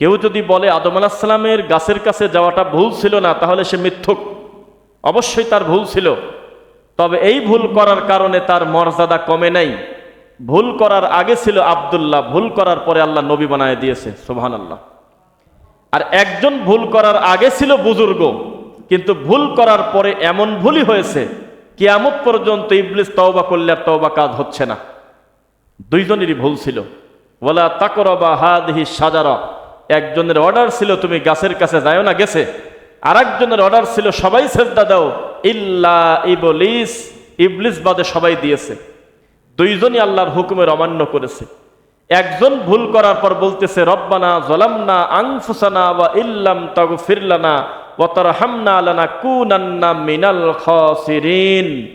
কেউ যদি বলে আদম আলাহিসাল্লামের গাছের কাছে যাওয়াটা ভুল ছিল না, তাহলে সে মিথ্যুক। অবশ্যই তার ভুল ছিল। তবে এই ভুল করার কারণে তার মর্যাদা কমে নাই। ভুল করার আগে ছিল আবদুল্লাহ, ভুল করার পরে আল্লাহ নবী বানায় দিয়েছে সোহান আল্লাহ আর একজন ভুল করার আগে ছিল বুজুর্গ, কিন্তু ভুল করার পরে এমন ভুলই হয়েছে, কিয়ামত পর্যন্ত ইবলিস তওবা করলে আর তওবা কাজ হচ্ছে না। দুইজনেরই ভুল ছিল। ওলা তাকরবা হাদহি সাজারা একজনের অর্ডার ছিল, তুমি গাছের কাছে যাও না গেছে। আর একজনের অর্ডার ছিল, সবাই সেজদা দাও। ইল্লা ইবলিস ইবলিস বাদে সবাই দিয়েছে। দুইজনই আল্লাহর হুকুমের অমান্য করেছে। একজন ভুল করার পর বলতেছে, রব্বানা জলামনা আংফুসানা বা ইল্লাম তাগফিরলানা ওয়া তারহামনা লানা কুনান্না মিনাল খাসিরিন।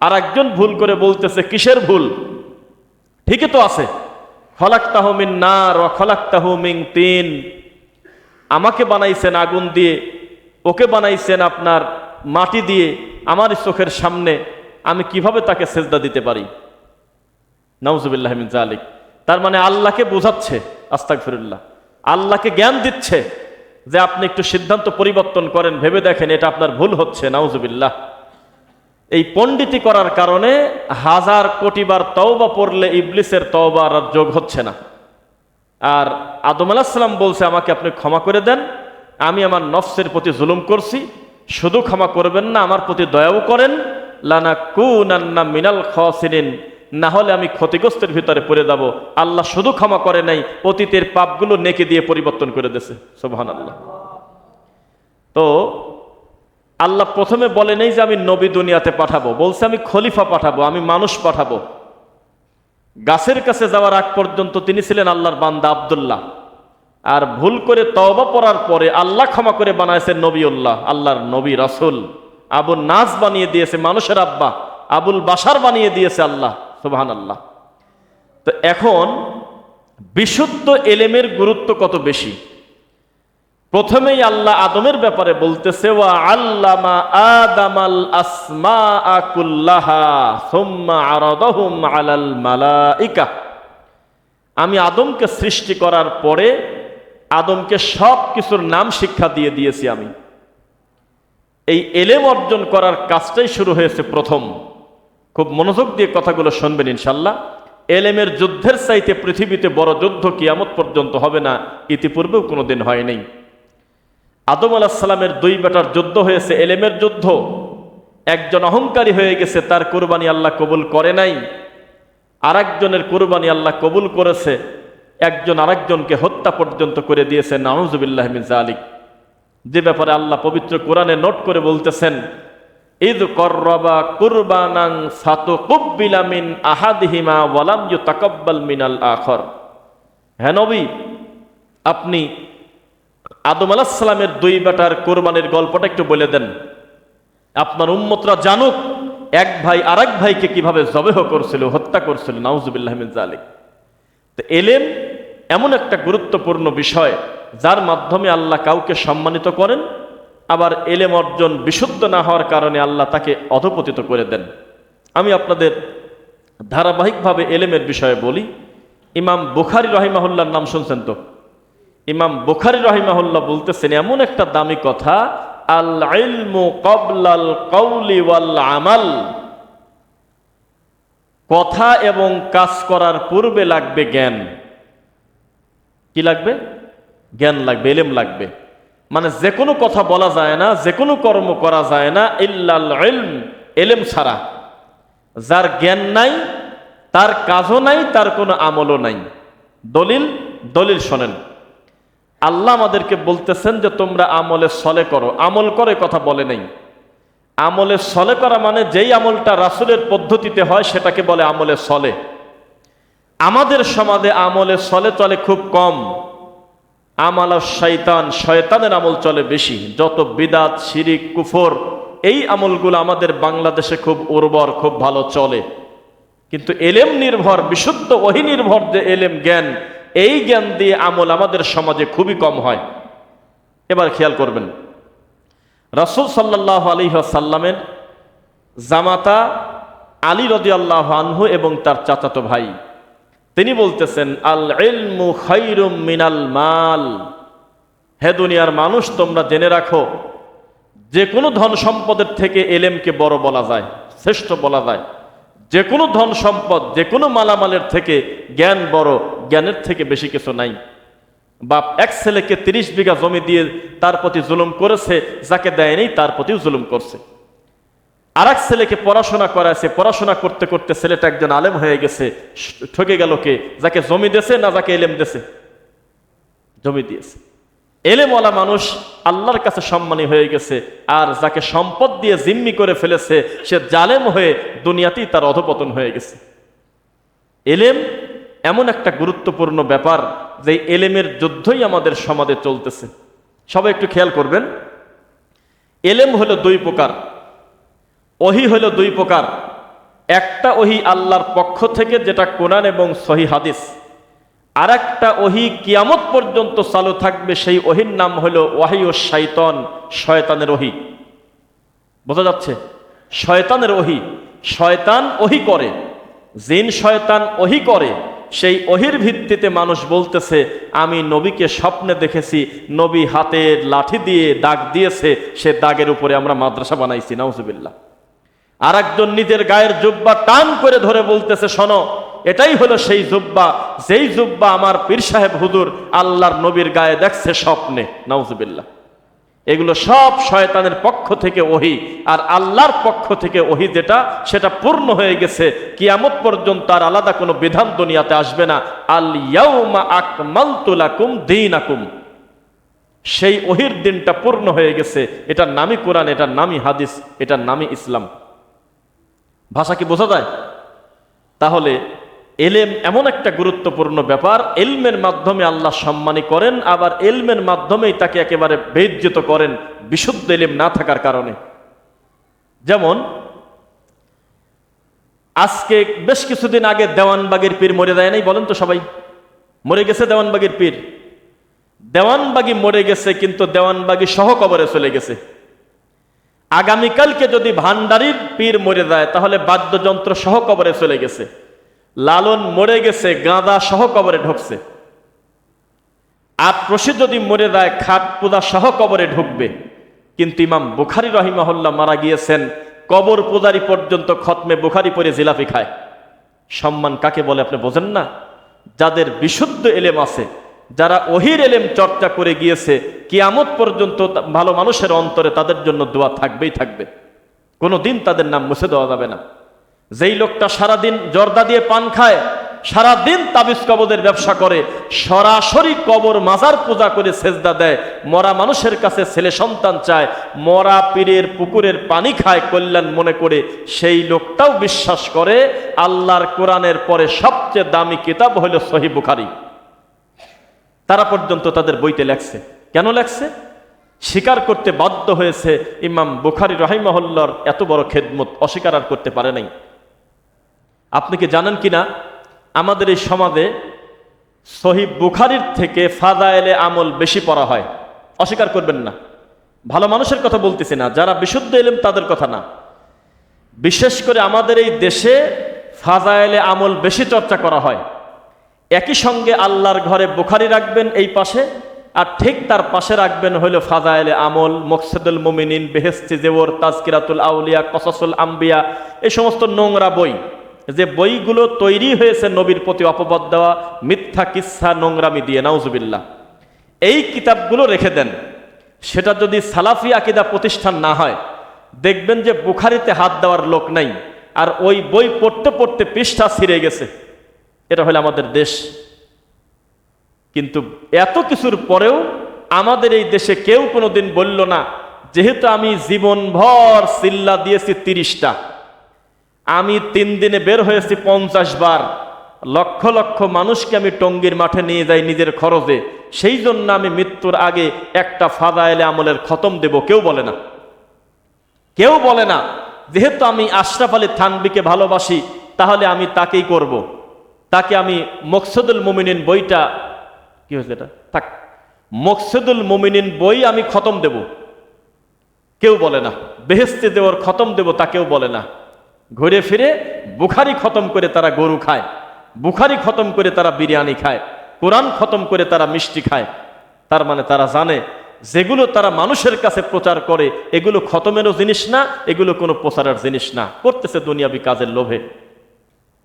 আর একজন ভুল করে বলতেছে, কিসের ভুল? ঠিকই তো আছে। খলাক্তাহু নার খলাক্তাহু তিন। আমাকে বানাইছেন আগুন দিয়ে, ওকে বানাইছেন আপনার মাটি দিয়ে, আমার চোখের সামনে। আমি কীভাবে তাকে সেজদা দিতে পারি? নাউজুবিল্লাহ মিন জালিক তার মানে আল্লাহকে বোঝাচ্ছে আস্তাক ফিরুল্লাহ আল্লাহকে জ্ঞান দিচ্ছে যে আপনি একটু সিদ্ধান্ত পরিবর্তন করেন, ভেবে দেখেন এটা আপনার ভুল হচ্ছে, নাউজুবিল্লাহ। এই পণ্ডিতি করার কারণে হাজার কোটিবার তওবা পড়লে ইবলিসের তওবার আর যোগ হচ্ছে না। আর আদম আলাহিসাল্লাম বলছে, আমাকে আপনি ক্ষমা করে দেন। আমি আমার নফসের প্রতি জুলুম করছি। শুধু ক্ষমা করবেন না, আমার প্রতি দয়াও করেন। লানা কুনান্না মিনাল খসিরিন। না হলে আমি ক্ষতিগ্রস্তের ভিতরে পড়ে যাব। আল্লাহ শুধু ক্ষমা করে নাই, অতীতের পাপগুলো নেকে দিয়ে পরিবর্তন করে দিয়েছে। সোহান আল্লাহ তো আল্লাহ প্রথমে বলে নেই যে আমি নবী দুনিয়াতে পাঠাবো, বলছে আমি খলিফা পাঠাবো, আমি মানুষ পাঠাবো। গাছের কাছে যাওয়ার আগ পর্যন্ত তিনি ছিলেন আল্লাহর বান্দা আবদুল্লাহ। আর ভুল করে তওবা পড়ার পরে আল্লাহ ক্ষমা করে বানাইছেন নবীউল্লাহ, আল্লাহর নবী রাসুল। আবুল নাস বানিয়ে দিয়েছে মানুষের আব্বা, আবুল বাসার বানিয়ে দিয়েছে আল্লাহ সুবহান আল্লাহ তো এখন বিশুদ্ধ এলেমের গুরুত্ব কত বেশি? প্রথমেই আল্লাহ আদমের ব্যাপারে বলতেছে, ওয়া আল্লামা আদামাল আসমা আকুল্লাহা সুম্মা আরাদাহুম আলাল মালাইকা। আমি আদমকে সৃষ্টি করার পরে আদমকে সব কিছুর নাম শিক্ষা দিয়ে দিয়েছি আমি। এই এলেম অর্জন করার কাজটাই শুরু হয়েছে প্রথম। খুব মনোযোগ দিয়ে কথাগুলো শুনবেন ইনশাল্লাহ এলেমের যুদ্ধের চাইতে পৃথিবীতে বড় যুদ্ধ কিয়ামত পর্যন্ত হবে না, ইতিপূর্বেও কোনোদিন হয় নাই। আদম আলাহিসাল্লামের দুই বেটার যুদ্ধ হয়েছে, এলেমের যুদ্ধ। একজন অহংকারী হয়ে গেছে, তার কোরবানি আল্লাহ কবুল করে নাই। আরেকজনের কোরবানি আল্লাহ কবুল করেছে, একজন আরেকজনকে হত্যা পর্যন্ত করে দিয়েছে, নাউজুবিল্লাহ মিন জালিক যে ব্যাপারে আল্লাহ পবিত্র কোরআনে নোট করে বলতেছেন ঈদ করবা কুরবানাং সাতু কুব্বিলা মিন আহাদিহিমা ওয়ালাম ইউ তাকাব্বাল মিনাল আখর। হ্যাঁ নবী, আপনি আদম আলাহিসাল্লামের দুই বেটার কোরবানির গল্পটা একটু বলে দেন। আপনার উম্মতরা জানুক, এক ভাই আরেক ভাইকে কীভাবে জবেহ করছিল, হত্যা করছিল, নাউজুবিল্লাহ মিন জালিক তো এলেম এমন একটা গুরুত্বপূর্ণ বিষয়, যার মাধ্যমে আল্লাহ কাউকে সম্মানিত করেন, আবার এলেম অর্জন বিশুদ্ধ না হওয়ার কারণে আল্লাহ তাকে অধপতিত করে দেন। আমি আপনাদের ধারাবাহিকভাবে এলেমের বিষয়ে বলি, ইমাম বুখারি রহিমাহুল্লার নাম শুনছেন তো? ইমাম বুখারি রহিমাহুল্লাহ বলতেছেন, এমন একটা দামি কথা আল ইলমু কবলাল কৌলি ওয়াল আমাল কথা এবং কাজ করার পূর্বে লাগবে জ্ঞান। কি লাগবে? জ্ঞান লাগবে এলেম লাগবে। মানে যে কোনো কথা বলা যায় না যে কোনো কর্ম করা যায় না, ইল্লাল ইলম এলেম ছাড়া। যার জ্ঞান নাই, তার কাজও নাই, তার কোনো আমলও নাই। দলিল দলিল শোনেন। আল্লাহ আমাদেরকে বলতেছেন যে তোমরা আমলে সলে করো। আমল করে কথা বলে নেই। আমলে সলে করা মানে যেই আমলটা রাসুলের পদ্ধতিতে হয় সেটাকে বলে আমলে সলে। আমাদের সমাজে আমলে সলে চলে খুব কম। আমাল শৈতান শয়তানের আমল চলে বেশি। যত বিদাত, শিরিক, কুফর, এই আমলগুলো আমাদের বাংলাদেশে খুব উর্বর, খুব ভালো চলে। কিন্তু এলেম নির্ভর, বিশুদ্ধ ওহি নির্ভর যে এলেম জ্ঞান এই জ্ঞান দিয়ে আমল আমাদের সমাজে খুবই কম হয়। এবার খেয়াল করবেন। রাসুল সাল্লাহ আলী সাল্লামের জামাতা আলী রদি আল্লাহ আনহু এবং তার চাচাতো ভাই, তিনি বলতেছেন, আল ইলমু খৈরুম মিনাল মাল। হে দুনিয়ার মানুষ, তোমরা জেনে রাখো যে কোনো ধন সম্পদের থেকে এলেমকে বড় বলা যায়, শ্রেষ্ঠ বলা যায়। যে কোনো ধন সম্পদ যে কোনো মালামালের থেকে জ্ঞান বড় জ্ঞানের থেকে বেশি কিছু নাই। বাপ এক ছেলেকে তিরিশ বিঘা জমি দিয়ে তার প্রতি জুলুম করেছে, যাকে দেয়নি তার প্রতিও জুলুম করছে। আর এক ছেলেকে পড়াশোনা করাছে পড়াশোনা করতে করতে ছেলেটা একজন আলেম হয়ে গেছে, ঠকে গেল কে? যাকে জমি দেছে না যাকে এলেম দেছে জমি দিয়েছে। এলেমওয়ালা মানুষ আল্লাহর কাছে সম্মানী হয়ে গেছে, আর যাকে সম্পদ দিয়ে জিম্মি করে ফেলেছে, সে জালেম হয়ে দুনিয়াতেই তার অধপতন হয়ে গেছে। এলেম এমন একটা গুরুত্বপূর্ণ ব্যাপার যে এলেমের যুদ্ধই আমাদের সমাজে চলতেছে। সবাই একটু খেয়াল করবেন। এলেম হলো দুই প্রকার, ওহি হলো দুই প্রকার। একটা ওহি আল্লাহর পক্ষ থেকে, যেটা কোরআন এবং সহি হাদিস। আর একটা ওহি কিয়ামত পর্যন্ত চালু থাকবে, সেই ওহির নাম হলো ওয়াহি ও শাইতন, শয়তানের ওহি। বোঝা যাচ্ছে? শয়তানের ওহি। শয়তান ওহি করে, জিন শয়তান ওহি করে সেই ওহির ভিত্তিতে মানুষ বলতেছে, আমি নবীকে স্বপ্নে দেখেছি, নবী হাতের লাঠি দিয়ে দাগ দিয়েছে, সে দাগের উপরে আমরা মাদ্রাসা বানাইছি, নাউজুবিল্লাহ। আর একজন নিজের গায়ের জুব্বা টান করে ধরে বলতেছে, শোনো, এটাই হলো সেই জুব্বা, যেই জুব্বা আমার পীর সাহেব হুজুর আল্লাহর নবীর গায়ে দেখছে স্বপ্নে, নাউজুবিল্লাহ। এগুলো সব শয়তানের পক্ষ থেকে ওহি, আর আল্লাহর পক্ষ থেকে ওহি যেটা, সেটা পূর্ণ হয়ে গেছে। কিয়ামত পর্যন্ত আর আলাদা কোনো বিধান দুনিয়াতে আসবে না। আল ইয়াউমা দীনাকুম। সেই ওহির দিনটা পূর্ণ হয়ে গেছে। এটার নামই কোরআন, এটার নামই হাদিস, এটার নামই ইসলাম। ভাষা কি বোঝা যায়? তাহলে এলেম এমন একটা গুরুত্বপূর্ণ ব্যাপার, এলমের মাধ্যমে আল্লাহ সম্মানী করেন, আবার এলমের মাধ্যমেই তাকে একেবারে বেজ্জিত করেন বিশুদ্ধ এলেম না থাকার কারণে। যেমন, আজকে বেশ কিছুদিন আগে দেওয়ানবাগের পীর মরে দেয় নাই, বলেন তো সবাই। মরে গেছে দেওয়ানবাগের পীর। দেওয়ানবাগি মরে গেছে, কিন্তু দেওয়ানবাগি সহ কবরে চলে গেছে। আগামীকালকে যদি ভান্ডারির পীর মরে যায়, তাহলে বাদ্যযন্ত্র সহ কবরে চলে গেছে। লালন মরে গেছে, গাঁদা সহ কবরে ঢুকছে। প্রসি যদি মরে যায়, খাট পূজা সহ কবরে ঢুকবে। কিন্তু ইমাম বুখারি রহিমাহুল্লাহ মারা গিয়েছেন, কবর পূজারি পর্যন্ত খতমে বুখারি পরে জিলাপি খায়। সম্মান কাকে বলে আপনি বোঝেন না? যাদের বিশুদ্ধ এলেম আছে, যারা অহির এলেম চর্চা করে গিয়েছে, কিয়ামত পর্যন্ত ভালো মানুষের অন্তরে তাদের জন্য দোয়া থাকবেই থাকবে। কোনো দিন তাদের নাম মুছে দেওয়া যাবে না। যেই লোকটা সারাদিন জর্দা দিয়ে পান খায়, সারাদিন তাবিজ কবদের ব্যবসা করে, সরাসরি কবর মাজার পূজা করে সেজদা দেয়। মরা মানুষের কাছে ছেলে সন্তান চায়, মরা পীরের পুকুরের পানি খায় কল্যাণ মনে করে, সেই লোকটাও বিশ্বাস করে, আল্লাহর কোরআনের পরে সবচেয়ে দামি কিতাব হইল সহি বুখারি। তারা পর্যন্ত তাদের বইতে লেখছে। কেন লেখছে? স্বীকার করতে বাধ্য হয়েছে ইমাম বুখারি রহিমহল্লার এত বড় খেদমত, অস্বীকার করতে পারে নাই। আপনি কি জানেন কিনা? আমাদের এই সমাজে সহি বুখারির থেকে ফাদায়েলে আমল বেশি পড়া হয়। অস্বীকার করবেন না। ভালো মানুষের কথা বলতেছি না, যারা বিশুদ্ধ এলেম তাদের কথা না। বিশেষ করে আমাদের এই দেশে ফাজায়েলে আমল বেশি চর্চা করা হয়। একই সঙ্গে আল্লাহর ঘরে বুখারি রাখবেন এই পাশে, আর ঠিক তার পাশে রাখবেন হইল ফাজায়েলে আমল, মকসেদুল মুমিনিন বেহেস্তি জেওর, তাজকিরাতুল আউলিয়া, কসাসুল আম্বিয়া, এই সমস্ত নোংরা বই। যে বইগুলো তৈরি হয়েছে নবীর প্রতি অপবাদ দেওয়া, মিথ্যা কিচ্ছা নোংরামি দিয়ে, নাউজুবিল্লাহ। এই কিতাবগুলো রেখে দেন। সেটা যদি সালাফি আকিদা প্রতিষ্ঠান না হয়, দেখবেন যে বুখারিতে হাত দেওয়ার লোক নাই, আর ওই বই পড়তে পড়তে পৃষ্ঠা ছিঁড়ে গেছে। এটা হলো আমাদের দেশ। কিন্তু এত কিছুর পরেও আমাদের এই দেশে কেউ কোনোদিন বলল না, যেহেতু আমি জীবনভর চিল্লা দিয়েছি তিরিশটা আমি তিন দিনে বের হয়েছি পঞ্চাশ বার। লক্ষ লক্ষ মানুষকে আমি টঙ্গীর মাঠে নিয়ে যাই নিজের খরচে। সেই জন্য আমি মৃত্যুর আগে একটা ফাদায়েলে আমলের খতম দেব, কেউ বলে না। কেউ বলে না, যেহেতু আমি আশরাফ আলী থানবিকে ভালোবাসি, তাহলে আমি তাকেই করব। তাকে আমি মকসুদুল মুমিনিন বইটা, কি হয়েছে এটা? থাক, মকসুদুল মুমিনিন বই আমি খতম দেব। কেউ বলে না বেহেস্তে দেওয়ার খতম দেব, তা কেউ বলে না। ঘুরে ফিরে বুখারি খতম করে তারা গরু খায়, বুখারি খতম করে তারা বিরিয়ানি খায়, কোরআন খতম করে তারা মিষ্টি খায়। তার মানে তারা জানে, যেগুলো তারা মানুষের কাছে প্রচার করে, এগুলো খতমেরও জিনিস না, এগুলো কোনো প্রচারের জিনিস না। করতেছে দুনিয়াবি কাজের লোভে।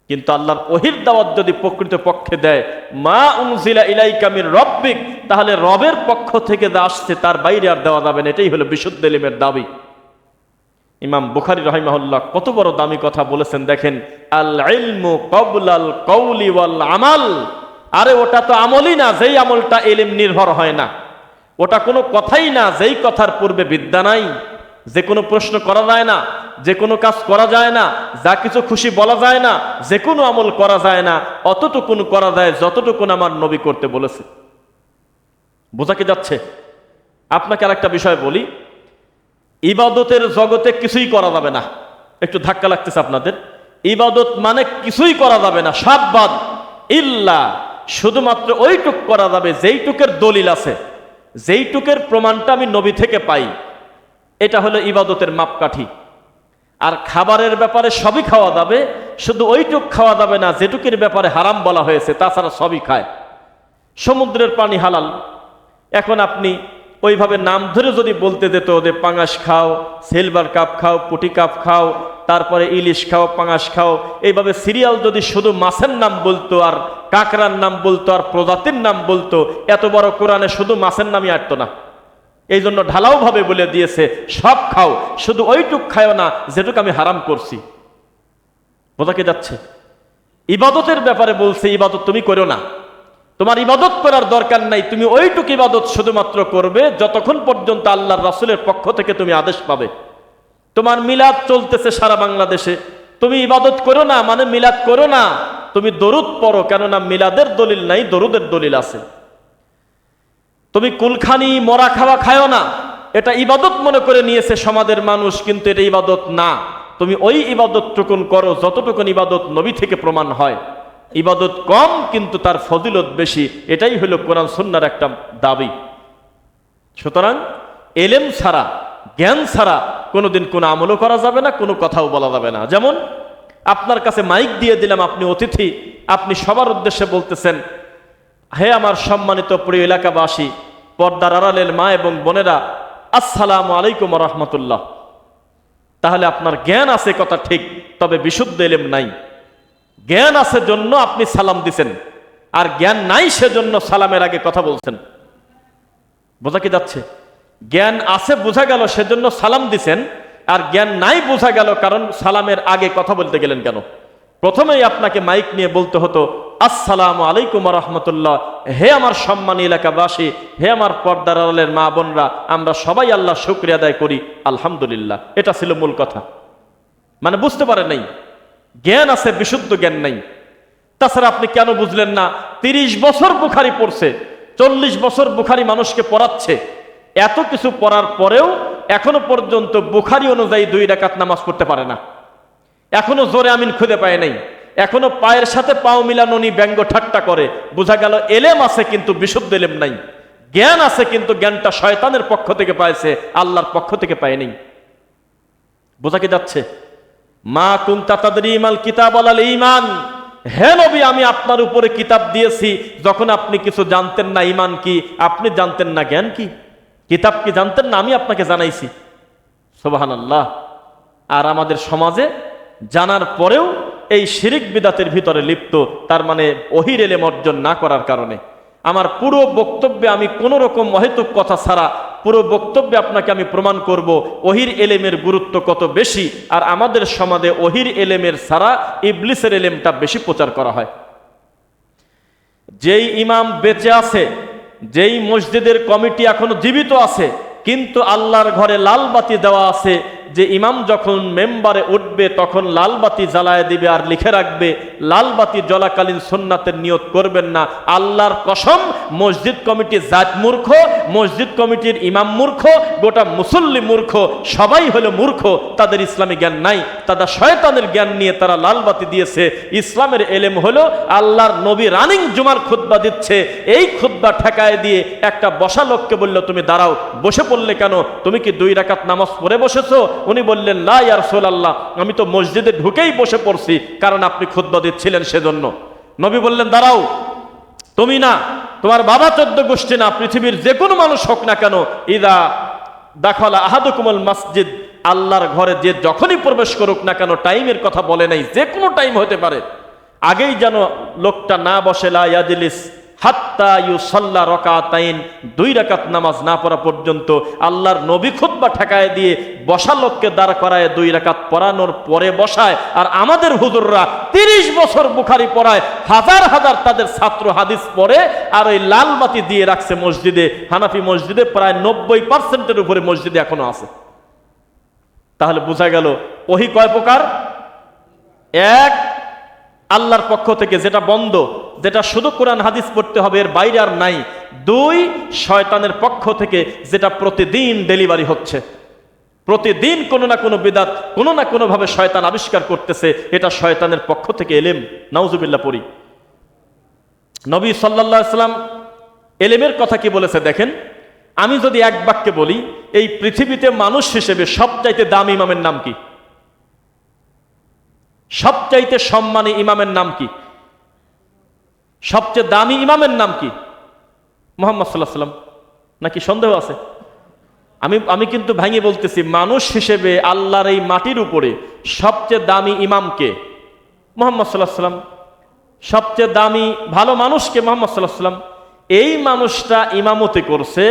কিন্তু আল্লাহর ওহির দাওয়াত যদি প্রকৃত পক্ষে দেয়, মা উমজিলা ইলাইকামির রব্বিক, তাহলে রবের পক্ষ থেকে যা আসছে তার বাইরে আর দেওয়া যাবে না। এটাই হলো বিশুদ্ধ এলিমের দাবি। ইমাম বুখারি রহিমাহুল্লাহ কত বড় দামি কথা বলেছেন দেখেন আল ইলমু কবলাল কৌলি ওয়াল আমাল আরে ওটা তো আমলই না, যেই আমলটা এলিম নির্ভর হয় না। ওটা কোনো কথাই না, যেই কথার পূর্বে বিদ্যা নাই। যে কোনো প্রশ্ন করা যায় না, যে কোনো কাজ করা যায় না, যা কিছু খুশি বলা যায় না, যে কোনো আমল করা যায় না, অতটুকুন করা যায়, যতটুকুন আমার নবী করতে বলেছে। বোঝা কি যাচ্ছে? আপনাকে আর একটা বিষয় বলি ইবাদতের জগতে কিছুই করা যাবে না। একটু ধাক্কা লাগতেছে আপনাদের। ইবাদত মানে কিছুই করা যাবে না। সব বাদ। ইল্লা। শুধুমাত্র ওইটুক করা যাবে, যেইটুকের দলিল আছে। যেইটুকের প্রমাণটা আমি নবী থেকে পাই। এটা হলো ইবাদতের মাপকাঠি। আর খাবারের ব্যাপারে সবই খাওয়া যাবে। শুধু ওইটুক খাওয়া যাবে না, যেটুকের ব্যাপারে হারাম বলা হয়েছে, তাছাড়া সবই খায়। সমুদ্রের পানি হালাল। এখন আপনি ওইভাবে নাম ধরে যদি বলতে যেত যে পাঙাশ খাও, সিলভার কাপ খাও, পুটি কাপ খাও, তারপরে ইলিশ খাও, পাঙাশ খাও, এইভাবে সিরিয়াল যদি শুধু মাছের নাম বলতো আর কাকরার নাম বলতো আর প্রজাতির নাম বলতো, এত বড় কোরআনে শুধু মাছের নামই আটতো না। এই জন্য ঢালাওভাবে বলে দিয়েছে, সব খাও, শুধু ওইটুক খাও না, যেটুক আমি হারাম করছি। বোঝা কি যাচ্ছে? ইবাদতের ব্যাপারে বলছে, ইবাদত তুমি করো না। তোমার ইবাদত করার দরকার নাই, তুমি ওইটুকু ইবাদত শুধুমাত্র করবে, যতক্ষণ পর্যন্ত আল্লাহর রাসুলের পক্ষ থেকে তুমি আদেশ পাবে। তোমার মিলাদ চলতেছে সারা বাংলাদেশে। তুমি ইবাদত করো না মানে মিলাদ করো না। তুমি দরুদ পড়ো, কেননা মিলাদের দলিল নাই, দরুদের দলিল আছে। তুমি কুলখানি, মরা খাওয়া খায়ও না। এটা ইবাদত মনে করে নিয়েছে সমাজের মানুষ, কিন্তু এটা ইবাদত না। তুমি ওই ইবাদতটুকুন করো, যতটুকুন ইবাদত নবী থেকে প্রমাণ হয়। ইবাদত কম, কিন্তু তার ফজিলত বেশি। এটাই হলো কোরআন সন্ন্যার একটা দাবি। সুতরাং এলেম ছাড়া, জ্ঞান ছাড়া কোনোদিন কোনো আমলও করা যাবে না, কোনো কথাও বলা যাবে না। যেমন আপনার কাছে মাইক দিয়ে দিলাম, আপনি অতিথি, আপনি সবার উদ্দেশ্যে বলতেছেন, হে আমার সম্মানিত প্রিয় এলাকাবাসী, পর্দার আড়ালের মা এবং বোনেরা, আসসালামু আলাইকুম রহমতুল্লাহ। তাহলে আপনার জ্ঞান আছে কথা ঠিক, তবে বিশুদ্ধ এলেম নাই। জ্ঞান আছে জন্য আপনি সালাম দিছেন, আর জ্ঞান নাই সেজন্য সালামের আগে কথা বলছেন। বোঝা কি যাচ্ছে? জ্ঞান আছে, বোঝা গেল, সেজন্য সালাম দিছেন, আর জ্ঞান নাই, বোঝা গেল, কারণ সালামের আগে কথা বলতে গেলেন কেন? প্রথমেই আপনাকে মাইক নিয়ে বলতে হতো, আসসালামু আলাইকুম রহমতুল্লাহ, হে আমার সম্মানী এলাকাবাসী, হে আমার পর্দার আড়ালের মা বোনরা, আমরা সবাই আল্লাহ শুক্রিয়া আদায় করি, আলহামদুলিল্লাহ। এটা ছিল মূল কথা। মানে বুঝতে পারে নাই। জ্ঞান আছে, বিশুদ্ধ জ্ঞান নাই। তাছাড়া আপনি কেন বুঝলেন না? তিরিশ বছর বুখারি পড়ছে, চল্লিশ বছর বুখারি মানুষকে পড়াচ্ছে। এত কিছু পড়ার পরেও এখনও পর্যন্ত বুখারি অনুযায়ী দুই রাকাত নামাজ পড়তে পারে না। এখনও জোরে আমিন খুঁজে পায় নাই। এখনও পায়ের সাথে পাও মিলানো নি ব্যঙ্গ ঠাট্টা করে। বোঝা গেল এলেম আছে কিন্তু বিশুদ্ধ এলেম নাই। জ্ঞান আছে কিন্তু জ্ঞানটা শয়তানের পক্ষ থেকে পাইছে, আল্লাহর পক্ষ থেকে পায়নি বোঝা কি যাচ্ছে? মা কুন্তা তাদের ইমাল কিতাব আলাল ইমান হে নবী, আমি আপনার উপরে কিতাব দিয়েছি। যখন আপনি কিছু জানতেন না ইমান কি? আপনি জানতেন না জ্ঞান কি? কিতাব কি জানতেন না? আমি আপনাকে জানাইছি। সোবাহান আল্লাহ আর আমাদের সমাজে জানার পরেও এই শিরিক বিদাতের ভিতরে লিপ্ত, তার মানে অহির এলেম অর্জন না করার কারণে। আমার পুরো বক্তব্যে আমি কোনো রকম অহেতুক কথা ছাড়া পুরো বক্তব্যে আপনাকে আমি প্রমাণ করব, ওহির এলেমের গুরুত্ব কত বেশি, আর আমাদের সমাজে ওহির এলেমের সারা ইবলিসের এলেমটা বেশি প্রচার করা হয়। যেই ইমাম বেঁচে আছে, যেই মসজিদের কমিটি এখনও জীবিত আছে, কিন্তু আল্লাহর ঘরে লাল বাতি দেওয়া আছে যে ইমাম যখন মেম্বারে উঠবে, তখন লালবাতি জ্বালায় দিবে আর লিখে রাখবে লালবাতি জলাকালীন সোননাথের নিয়ত করবেন না। আল্লাহর কসম, মসজিদ কমিটি জাত মূর্খ, মসজিদ কমিটির ইমাম মূর্খ, গোটা মুসল্লি মূর্খ, সবাই হলো মূর্খ, তাদের ইসলামী জ্ঞান নাই, তারা শয়তানের জ্ঞান নিয়ে তারা লালবাতি দিয়েছে। ইসলামের এলেম হলো, আল্লাহর নবী রানিং জুমার খুদ্া দিচ্ছে, এই খুদ্া ঠেকায় দিয়ে একটা বসা লোককে বলল, তুমি দাঁড়াও, বসে পড়লে কেন? তুমি কি দুই রাকাত নামাজ পড়ে বসেছো? উনি বললেন, লা ইয়ার আল্লাহ আমি তো মসজিদে ঢুকেই বসে পড়ছি, কারণ আপনি খুদ্া দিচ্ছিলেন সেজন্য। নবী বললেন, দাঁড়াও, তুমি না, তোমার বাবা চোদ্দ গোষ্ঠী না, পৃথিবীর যে কোনো মানুষ হোক না কেন, ইদা দাখলা আহাদুকুমল মসজিদ, আল্লাহর ঘরে যে যখনই প্রবেশ করুক না কেন, টাইমের কথা বলে নাই যে কোনো টাইম হতে পারে। আগেই যেন লোকটা না বসে, লা ইয়াজলিস হাত্তা ইউ সাল্লা রকাতাইন, দুই রাকাত নামাজ না পড়া পর্যন্ত আল্লাহর নবী খুতবা ঠেকায় দিয়ে বসা লোককে দাঁড় করায়, দুই রাকাত পড়ানোর পরে বসায়। আর আমাদের হুজুররা তিরিশ বছর বুখারি পড়ায়, হাজার হাজার তাদের ছাত্র হাদিস পড়ে আর ওই লাল বাতি দিয়ে রাখছে মসজিদে। হানাফি মসজিদে প্রায় নব্বই পার্সেন্টের উপরে মসজিদে এখনও আছে। তাহলে বোঝা গেল, ওহি কয় প্রকার? এক আল্লাহর পক্ষ থেকে যেটা বন্ধ, যেটা শুধু কোরআন হাদিস পড়তে হবে, এর বাইরে আর নাই। দুই, শয়তানের পক্ষ থেকে যেটা প্রতিদিন ডেলিভারি হচ্ছে। প্রতিদিন কোনো না কোনো বিদাত, কোনো না কোনোভাবে শয়তান আবিষ্কার করতেছে, এটা শয়তানের পক্ষ থেকে এলেম। নাউজুবিল্লা পড়ি। নবী সাল্লাহ সাল্লাম এলেমের কথা কি বলেছে দেখেন? আমি যদি এক বাক্যে বলি, এই পৃথিবীতে মানুষ হিসেবে সবচাইতে দামি ইমামের নাম কি? সবচাইতে সম্মানী ইমামের নাম কি? সবচেয়ে দামি ইমামের নাম কি? মোহাম্মদ সাল্লাহ সাল্লাম নাকি সন্দেহ আছে? আমি আমি কিন্তু ভেঙে বলতেছি, মানুষ হিসেবে আল্লাহর এই মাটির উপরে সবচেয়ে দামি ইমামকে মোহাম্মদ সাল্লাহ সাল্লাম সবচেয়ে দামি, ভালো মানুষকে মোহাম্মদ সাল্লাহ সাল্লাম এই মানুষটা ইমামতি করছে,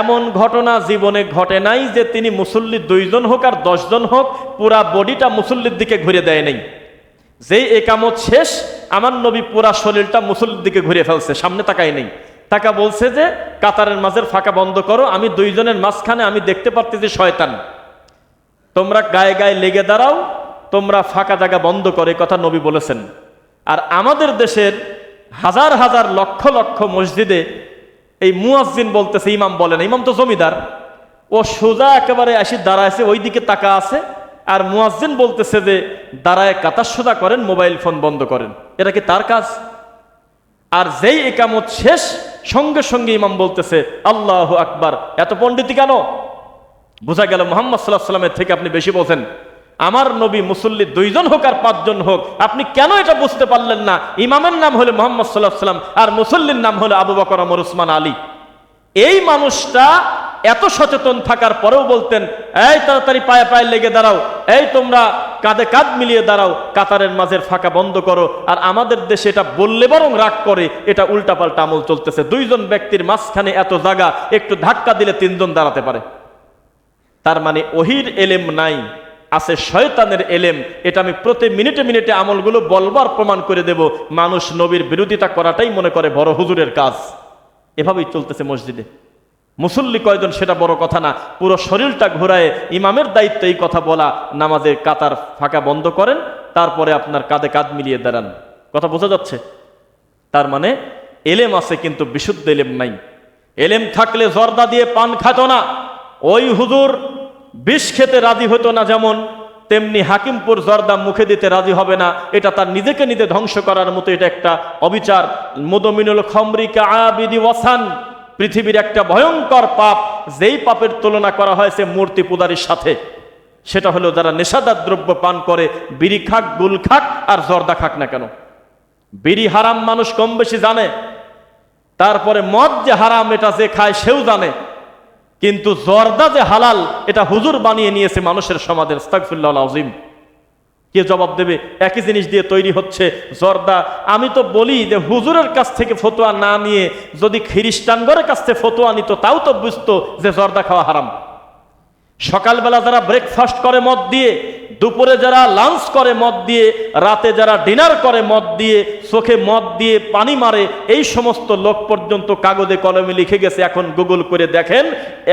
এমন ঘটনা জীবনে ঘটে নাই যে তিনি মুসল্লি দুইজন হোক আর দশজন হোক, পুরা বডিটা মুসল্লির দিকে ঘুরে দেয় নাই। যেই একামত শেষ, আমার নবী পুরা শরীরটা মুসল্লির দিকে ঘুরে ফেলছে, সামনে তাকাই নেই। তাকা বলছে যে, কাতারের মাঝের ফাঁকা বন্ধ করো, আমি দুইজনের মাঝখানে আমি দেখতে পারতেছি শয়তান। তোমরা গায়ে গায়ে লেগে দাঁড়াও, তোমরা ফাঁকা জায়গা বন্ধ করে কথা নবী বলেছেন। আর আমাদের দেশের হাজার হাজার লক্ষ লক্ষ মসজিদে এই মুয়াজ্জিন বলতেছে, ইমাম বলেন, ইমাম তো জমিদার, ও সোজা একেবারে আসি দাঁড়াইছে ওই দিকে তাকা আছে আর মুয়াজ্জিন বলতেছে যে, দাঁড়ায় কাতার সোজা করেন, মোবাইল ফোন বন্ধ করেন। এটা কি তার কাজ? আর যেই একামত শেষ, সঙ্গে সঙ্গে ইমাম বলতেছে, আল্লাহ আকবার। এত পণ্ডিতি কেন? বোঝা গেল মোহাম্মদ সাল্লাহ সাল্লামের থেকে আপনি বেশি বলছেন আমার নবী মুসল্লি দুইজন হোক আর পাঁচজন হোক, আপনি কেন এটা বুঝতে পারলেন না? ইমামের নাম হলে মোহাম্মদ সাল্লাহ সাল্লাম আর মুসল্লির নাম হলো আবু বকর আমর উসমান, আলী। এই মানুষটা এত সচেতন থাকার পরেও বলতেন, এই তাড়াতাড়ি পায়ে পায়ে লেগে দাঁড়াও, এই তোমরা কাঁধে কাঁধ মিলিয়ে দাঁড়াও, কাতারের মাঝের ফাঁকা বন্ধ করো, আর আমাদের দেশে এটা বললে বরং রাগ করে, এটা উল্টাপাল্টা আমল চলতেছে। দুইজন ব্যক্তির মাঝখানে এত জায়গা একটু ধাক্কা দিলে তিনজন দাঁড়াতে পারে। তার মানে ওহির এলেম নাই, আছে শয়তানের এলেম, এটা আমি প্রতি মিনিটে মিনিটে আমলগুলো বলবার প্রমাণ করে দেব। মানুষ নবীর বিরোধিতা করাটাই মনে করে বড় হুজুরের কাজ। এভাবেই চলতেছে মসজিদে। মুসল্লি কয়জন সেটা বড় কথা না। পুরো শরীরটা ঘোরায় ইমামের দায়িত্ব এই কথা বলা, নামাজের কাতার ফাঁকা বন্ধ করেন, তারপরে আপনার কাঁধে কাঁধ মিলিয়ে দাঁড়ান। কথা বোঝা যাচ্ছে? তার মানে এলেম আছে কিন্তু বিশুদ্ধ এলেম নাই। এলেম থাকলে জর্দা দিয়ে পান খাত না। ওই হুজুর বিষ খেতে রাজি হতো না যেমন তেমনি হাকিমপুর জর্দা মুখে দিতে রাজি হবে না। এটা তার নিজেকে নিজে ধ্বংস করার মতো এটা একটা অবিচার। মুদমিনুল খমরিকা আবিদি ওয়াসান, পৃথিবীর একটা ভয়ঙ্কর পাপ, যেই পাপের তুলনা করা হয়েছে মূর্তি পূজারীর সাথে। সেটা হলো যারা নেশাদার দ্রব্য পান করে, বিড়ি খাক, গুল খাক আর জর্দা খাক না কেন। বিড়ি হারাম মানুষ কম বেশি জানে। তারপরে মদ যে হারাম, এটা যে খায় সেও জানে। কিন্তু জর্দা যে হালাল, এটা হুজুর বানিয়ে নিয়েছে মানুষের সমাজের স্তাকফুল্লাহ আজিম কে জবাব দেবে? একই জিনিস দিয়ে তৈরি হচ্ছে জর্দা। আমি তো বলি যে হুজুরের কাছ থেকে ফতোয়া না নিয়ে যদি খ্রিস্টানগরের কাছ থেকে ফতোয়া নিত, তাও তো বুঝতো যে জর্দা খাওয়া হারাম। সকালবেলা যারা ব্রেকফাস্ট করে মদ দিয়ে দুপুরে যারা লাঞ্চ করে মদ দিয়ে, রাতে যারা ডিনার করে মদ দিয়ে, চোখে মদ দিয়ে পানি মারে, এই সমস্ত লোক পর্যন্ত কাগজে কলমে লিখে গেছে। এখন গুগল করে দেখেন,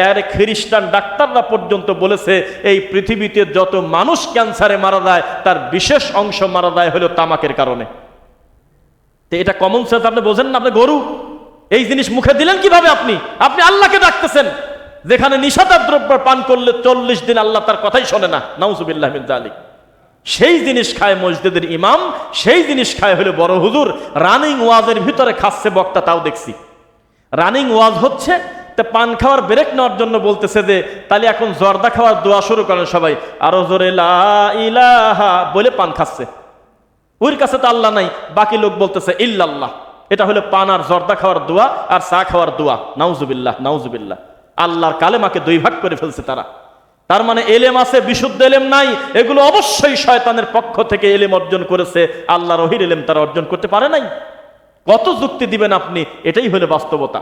এর খ্রিস্টান ডাক্তাররা পর্যন্ত বলেছে, এই পৃথিবীতে যত মানুষ ক্যান্সারে মারা যায়, তার বিশেষ অংশ মারা যায় হলো তামাকের কারণে। তো এটা কমন সেন্স আপনি বোঝেন না, আপনি গরু। এই জিনিস মুখে দিলেন কীভাবে আপনি? আপনি আল্লাহকে ডাকতেছেন। যেখানে নিষাদার দ্রব্য পান করলে চল্লিশ দিন আল্লাহ তার কথাই শোনে না। নাউজুবিল্লাহ আলী সেই জিনিস খায় মসজিদের ইমাম, সেই জিনিস খায় হলো বড় হুজুর। রানিং ওয়াজের ভিতরে খাচ্ছে বক্তা, তাও দেখছি। রানিং ওয়াজ হচ্ছে, তা পান খাওয়ার ব্রেক নেওয়ার জন্য বলতেছে যে, তাহলে এখন জর্দা খাওয়ার দোয়া শুরু করেন সবাই। আরও জোরে ইলাহা, বলে পান খাচ্ছে। ওর কাছে তো আল্লাহ নাই, বাকি লোক বলতেছে, ইল্লাল্লাহ। এটা হলো পান আর জর্দা খাওয়ার দোয়া আর চা খাওয়ার দোয়া। নাউজুবিল্লাহ নাউজুবিল্লাহ। আল্লাহর কালেমাকে দুই ভাগ করে ফেলছে তারা। তার মানে এলেম আছে, বিশুদ্ধ এলেম নাই, এগুলো অবশ্যই শয়তানের পক্ষ থেকে এলেম অর্জন করেছে। আল্লাহ রহির এলেম তারা অর্জন করতে পারে নাই। কত যুক্তি দিবেন আপনি? এটাই হলো বাস্তবতা।